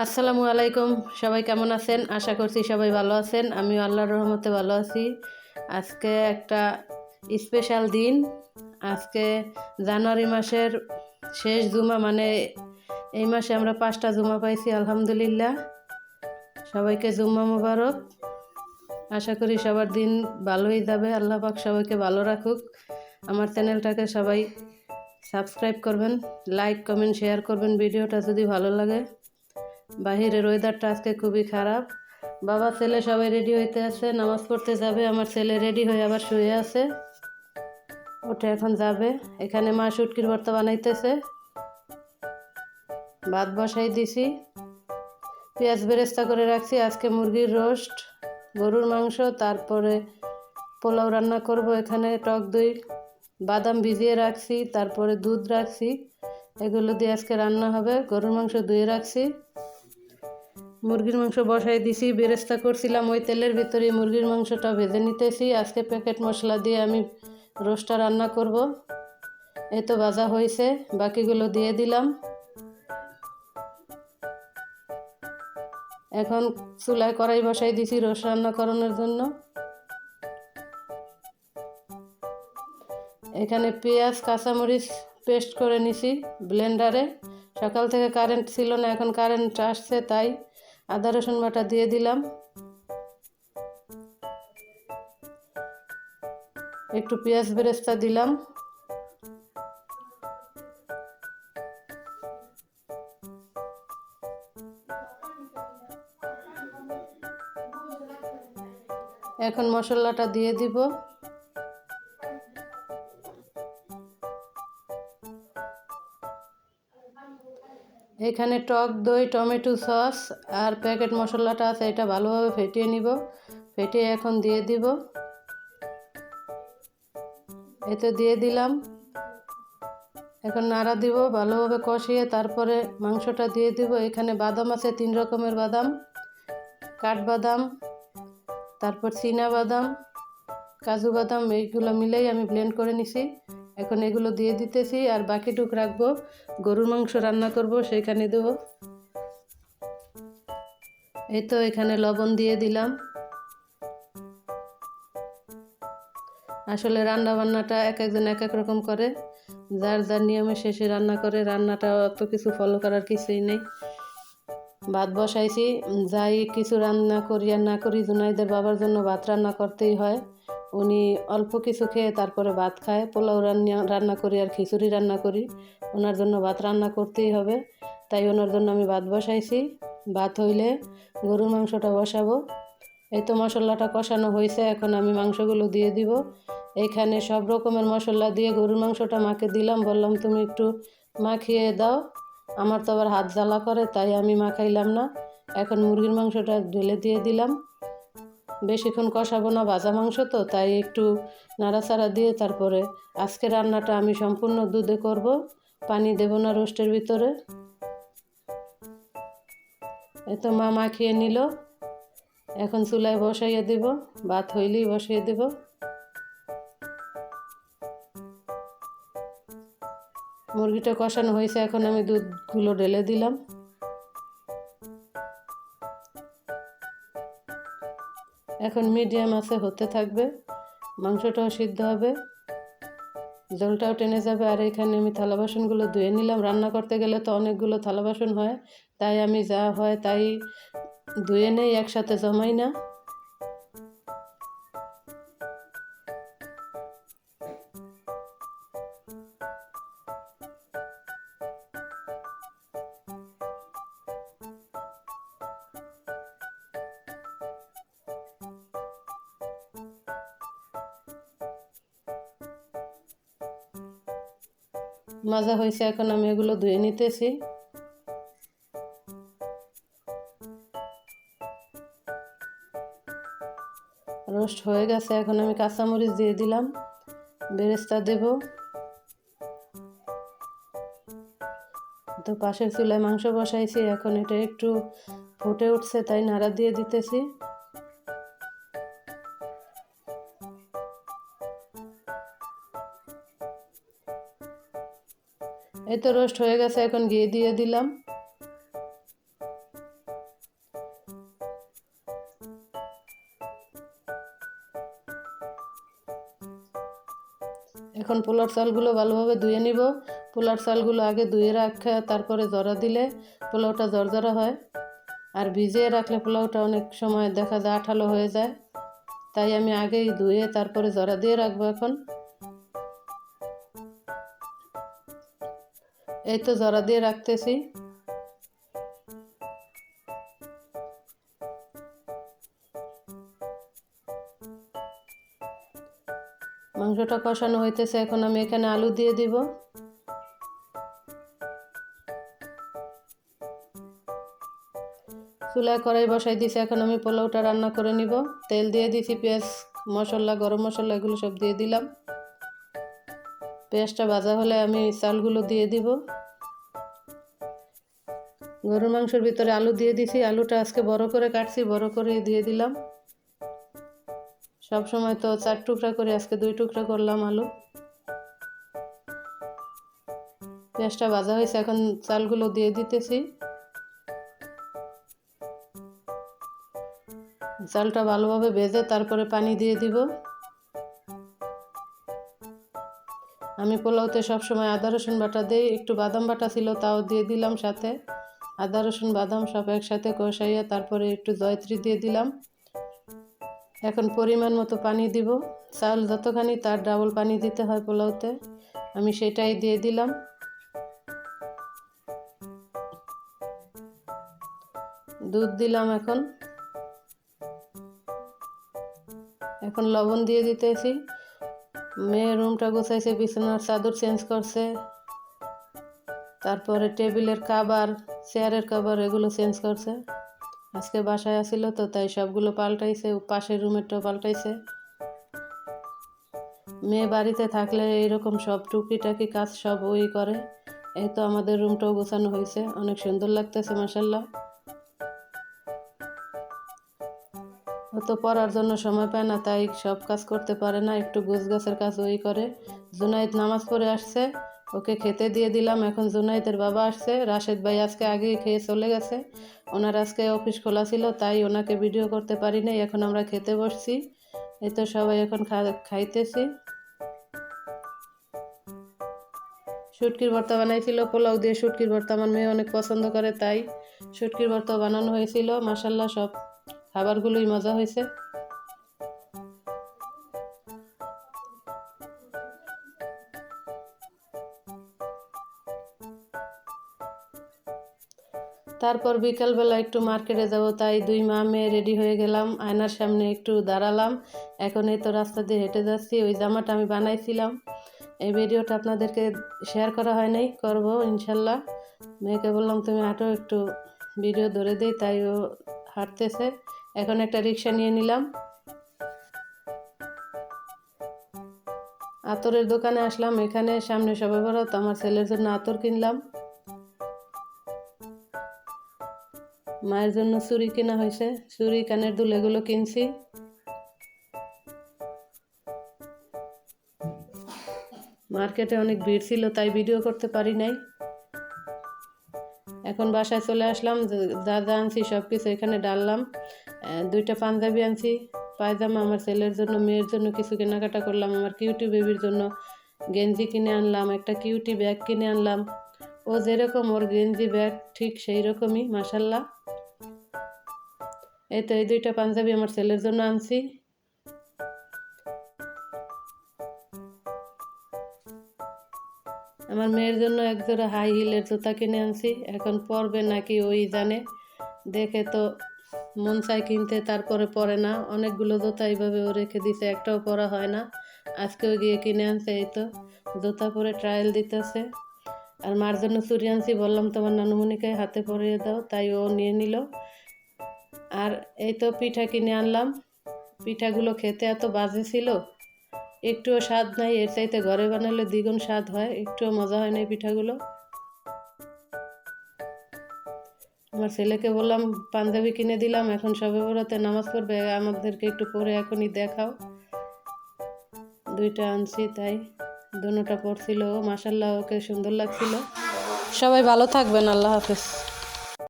আসসালামু আলাইকুম। সবাই কেমন আছেন? আশা করছি সবাই ভালো আছেন। আমি আল্লাহর রহমতে ভালো আছি। আজকে একটা স্পেশাল দিন। আজকে জানুয়ারি মাসের শেষ জুমা মানে এই মাসে আমরা পাঁচটা জুমা পাইছি, আলহামদুলিল্লাহ। সবাইকে জুম্মা মুবারক। আশা করি সবার দিন ভালোই যাবে। আল্লাহ পাক সবাইকে ভালো রাখুক। আমার চ্যানেলটাকে সবাই সাবস্ক্রাইব করবেন, লাইক, কমেন্ট, শেয়ার করবেন। ভিডিওটা যদি ভালো লাগে বাহিরের ওয়েদারটা আজকে খুবই খারাপ। বাবা, ছেলে সবাই রেডি হইতে আছে, নামাজ পড়তে যাবে, আমার ছেলে রেডি হয়ে আবার শুয়ে আছে। ওঠে এখন যাবে। এখানে মা শুটকির ভর্তা বানাইতেছে। ভাত বসাই দিছি। পেঁয়াজ বেরেস্তা করে রাখছি, আজকে মুরগির রোস্ট, গরুর মাংস, তারপরে পোলাও রান্না করব এখানে, টক দই, বাদাম ভিজিয়ে রাখছি, তারপরে দুধ রাখছি। এগুলো দিয়ে আজকে রান্না হবে, গরুর মাংস ধুয়ে রাখছি। মুরগির মাংস বসাই দিছি, বেরেস্তা করছিলাম, ওই তেলের ভিতরে মুরগির মাংসটা ভেজে নিতেছি। আজকে প্যাকেট মশলা দিয়ে আমি রোস্টটা রান্না করব। এই তো ভাজা হয়েছে, বাকিগুলো দিয়ে দিলাম। এখন চুলায় কড়াই বসাই দিছি রোস্ট রান্না করানোর জন্য। এখানে পেঁয়াজ, কাঁচামরিচ পেস্ট করে নিছি ব্লেন্ডারে সকাল থেকে কারেন্ট ছিল না, এখন কারেন্ট আসছে, তাই আদা রসুন বাটা দিয়ে দিলাম। একটু পেঁয়াজ বেরেস্তা দিলাম। এখন মশলাটা দিয়ে দিব। এখানে টক দই, টমেটো সস আর প্যাকেট মশলাটা আছে, এটা ভালোভাবে ফেটিয়ে নিব। ফেটিয়ে এখন দিয়ে দিব। এতে দিয়ে দিলাম। এখন নাড়া দিব, ভালোভাবে কষিয়ে তারপরে মাংসটা দিয়ে দিব। এখানে বাদাম আছে, তিন রকমের বাদাম। কাঠবাদাম, তারপর চীনা বাদাম, কাজু বাদাম, এইগুলো মিলেই আমি ব্লেন্ড করে নিছি। এখন এগুলো দিয়ে দিতেছি আর বাকিটুক রাখব। গরুর মাংস রান্না করব সেখানে দেবো। এই তো এখানে লবণ দিয়ে দিলাম। আসলে রান্না বান্নাটা এক একজন এক এক রকম করে। যার যার নিয়মে শেষে রান্না করে, রান্নাটা অত কিছু ফলো করার কিছুই নেই। ভাত বসাইছি, যাই কিছু রান্না করি আর না করি, জুনাইদের বাবার জন্য ভাত রান্না করতেই হয়। উনি অল্প কিছু খেয়ে তারপরে ভাত খায়। পোলাও রান্না রান্না করি আর খিচুড়ি রান্না করি। ওনার জন্য ভাত রান্না করতেই হবে। তাই ওনার জন্য আমি ভাত বসাইছি। ভাত হইলে গরুর মাংসটা বসাবো। এই তো মশলাটা কষানো হয়েছে এখন আমি মাংসগুলো দিয়ে দিব। এইখানে সব রকমের মশলা দিয়ে গরুর মাংসটা মাকে দিলাম, বললাম, তুমি একটু মাখিয়ে দাও। আমার তো আবার হাত জ্বালা করে, তাই আমি মাখাইলাম না। এখন মুরগির মাংসটা ঢেলে দিয়ে দিলাম। বেশিক্ষণ কষাবো না, ভাজা মাংস তো, তাই একটু নাড়াচাড়া দিয়ে তারপরে আজকে রান্নাটা আমি সম্পূর্ণ দুধে করব। পানি দেব না রোস্টের ভিতরে। এত মা মাখিয়ে নিল। এখন চুলায় বসাইয়ে দেব, ভাত হইলেই বসিয়ে দেব। মুরগিটা কষানো হয়েছে, এখন আমি দুধগুলো ঢেলে দিলাম। এখন মিডিয়াম আছে, হতে থাকবে। মাংসটাও সিদ্ধ হবে। জলটাও টেনে যাবে। আর এখানে আমি থালা বাসনগুলো ধুয়ে নিলাম। রান্না করতে গেলে তো অনেকগুলো থালা বাসন হয়, তাই আমি যা হয় তাই ধুয়ে নেই, একসাথে জমাই না। মাজা হয়েছে, এখন আমি এগুলো ধুয়ে নিতেছি। রোস্ট হয়ে গেছে, এখন আমি কাঁচামরিচ দিয়ে দিলাম। বেরেস্তা দেব। তো পাশের চুলায় মাংস বসাইছি, এখন এটা একটু ফুটে উঠছে, তাই নাড়া দিয়ে দিতেছি। এই তো রোস্ট হয়ে গেছে, এখন ঘি দিয়ে দিলাম। এখন পোলার চালগুলো ভালোভাবে ধুয়ে নিব। পোলার চালগুলো আগে ধুয়ে রাখে, তারপরে জরা দিলে পোলাওটা জরজরা হয়। আর ভিজিয়ে রাখলে পোলাওটা অনেক সময় দেখা যায় আঠালো হয়ে যায়। তাই আমি আগেই ধুয়ে তারপরে জরা দিয়ে রাখব এখন। এই তো জরা দিয়ে রাখতেছি। মাংসটা কষানো হইতেছে, এখন আমি এখানে আলু দিয়ে দিব। চুলায় কড়াই বসাই দিছি, এখন আমি পোলাওটা রান্না করে নিব। তেল দিয়ে দিছি, পেঁয়াজ মশলা, গরম মশলা, এগুলো সব দিয়ে দিলাম। পেঁয়াজটা ভাজা হলে আমি চালগুলো দিয়ে দিব। গরুর মাংসের ভিতরে আলু দিয়ে দিছি। আলুটা আজকে বড় করে কাটছি, বড় করে দিয়ে দিলাম। সব সময় তো চার টুকরা করে, আজকে দুই টুকরা করলাম আলু। পেঁয়াজটা ভাজা হয়েছে, এখন চালগুলো দিয়ে দিতেছি। চালটা ভালোভাবে ভেজে তারপরে পানি দিয়ে দিব। আমি পোলাওতে সবসময় আদা, রসুন বাটা দিই, একটু বাদাম বাটা ছিল তাও দিয়ে দিলাম সাথে। আদা, রসুন, বাদাম সব একসাথে কষাইয়া তারপরে একটু জয়ত্রী দিয়ে দিলাম। এখন পরিমাণ মতো পানি দিব। চাল যতখানি তার ডাবল পানি দিতে হয় পোলাওতে, আমি সেটাই দিয়ে দিলাম। দুধ দিলাম এখন। এখন লবণ দিয়ে দিতেছি। মেয়ে রুমটা গোছাইছে, বিছানার চাদর চেঞ্জ করছে। তারপরে টেবিলের কাবার, চেয়ারের কাবার এগুলো চেঞ্জ করছে। আজকে বাসায় আসিল তো, তাই সবগুলো পাল্টাইছে পাশের রুমেরটাও পাল্টাইছে। মেয়ে বাড়িতে থাকলে এইরকম সব টুকিটাকি কাজ সব ওই করে। এই তো আমাদের রুমটাও গোছানো হয়েছে, অনেক সুন্দর লাগতেছে মাসাল্লাহ তো পড়ার জন্য সময় পায় না, তাই সব কাজ করতে পারে না। একটু গোছ গাছের কাজ ওই করে। জুনাইদ নামাজ পড়ে আসছে। ওকে খেতে দিয়ে দিলাম। এখন জুনাইদের বাবা আসছে। রাশেদ ভাই আজকে আগেই খেয়ে চলে গেছে। ওনার আজকে অফিস খোলা ছিল, তাই ওনাকে ভিডিও করতে পারি নাই। এখন আমরা খেতে বসছি। এই তো সবাই এখন খাইতেছি। শুটকির ভর্তা বানাইছিল। পোলাও দিয়ে শুটকির ভর্তা। আমার মেয়ে অনেক পছন্দ করে, তাই শুটকির ভর্তা বানানো হয়েছিল। মাসাল্লাহ সব খাবারগুলোই মজা হয়েছে। তারপর বিকালবেলা একটু মার্কেটে যাব, তাই দুই মা মেয়ে রেডি হয়ে গেলাম। আয়নার সামনে একটু দাঁড়ালাম। এখন এই তো রাস্তা দিয়ে হেঁটে যাচ্ছি, ওই জামাটা আমি বানাইছিলাম। এই ভিডিওটা আপনাদেরকে শেয়ার করা হয় নাই, করব ইনশাল্লাহ। মেয়েকে বললাম, তুমি হাঁটো, একটু ভিডিও ধরে দিই। তাই ও হাঁটতেছে। এখন একটা রিক্সা নিয়ে নিলাম। আতরের দোকানে আসলাম, এখানে সামনে সবে বরাত আমার ছেলের জন্য আতর কিনলাম। মায়ের জন্য চুরি কেনা হয়েছে চুরি কানের দুল, এগুলো কিনছি। মার্কেটে অনেক ভিড় ছিল, তাই ভিডিও করতে পারি নাই। এখন বাসায় চলে আসলাম যা যা আনছি সব কিছু এখানে ডাললাম। দুইটা পাঞ্জাবি আনছি, পায়জামা আমার ছেলের জন্য, মেয়ের জন্য কিছু কেনাকাটা করলাম, আমার কিউটি বেবির জন্য। গেঞ্জি কিনে আনলাম, একটা কিউটি ব্যাগ কিনে আনলাম। ও যেরকম ওর গেঞ্জি ব্যাগ, ঠিক সেই রকমই মাসাল্লাহ এই তো এই দুইটা পাঞ্জাবি আমার ছেলের জন্য আনছি। আমার মেয়ের জন্য এক একজোড়া হাই হিলের জুতা কিনে আনছি। এখন পরবে নাকি ওই জানে। দেখে তো মন চাই কিনতে, তারপরে পরে না। অনেকগুলো জুতা এইভাবে ও রেখে দিছে, একটাও পরা হয় না। আজকেও গিয়ে কিনে আনছে, এই তো জুতা পরে ট্রায়াল দিতেছে। আর মার জন্য চুরি আনছি, বললাম তোমার নানুমণিকে হাতে পরিয়ে দাও, তাই ও নিয়ে নিল। আর এই তো পিঠা কিনে আনলাম। পিঠাগুলো খেতে এত বাজে ছিল একটুও স্বাদ নাই, এর চাইতে ঘরে বানালে দ্বিগুণ স্বাদ হয়, একটুও মজা হয় না পিঠাগুলো। আমার ছেলেকে বললাম, পাঞ্জাবি কিনে দিলাম, এখন সবে বড়তে নামাজ পড়বে, আমাদেরকে একটু পরে এখনই দেখাও। দুইটা আনছি তাই, দুটা পড়ছিল মাসাল্লাহ ওকে সুন্দর লাগছিল। সবাই ভালো থাকবেন, আল্লাহ হাফেজ।